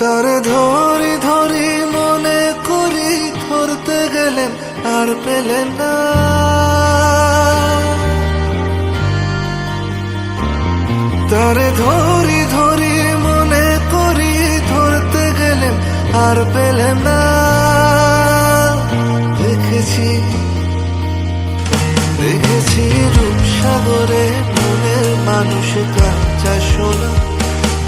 তারে ধরি ধরি মনে করি ধরতে গেলেন আর পেলেন না। তারে ধরি ধরি মনে করি ধরতে গেলেন আর পেলেন না। দেখেছি দেখেছি রূপসাগরে মনের মানুষ কাঁচা সোনা।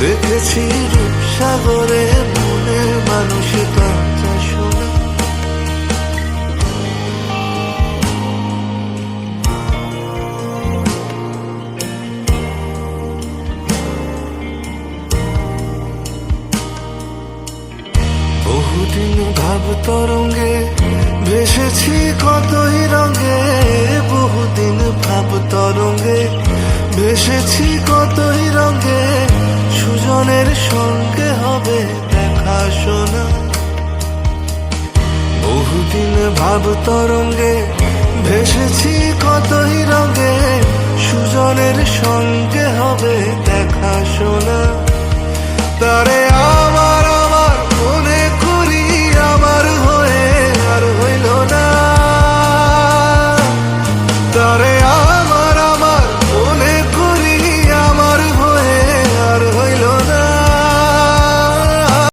দেখেছি রূপসাগরে মনের মানুষ কাঁচা সোনা বহুদিন ভাব তরঙ্গে ভেসেছি কতই রঙে, বহুদিন ভাব তরঙ্গে ভেসেছি কতই রঙে। সঙ্গে হবে দেখা শোনা। বহুদিন ভাব তরঙ্গে ভেসেছি কতই রঙে, সুজনের সঙ্গে হবে দেখা শোনা। তারে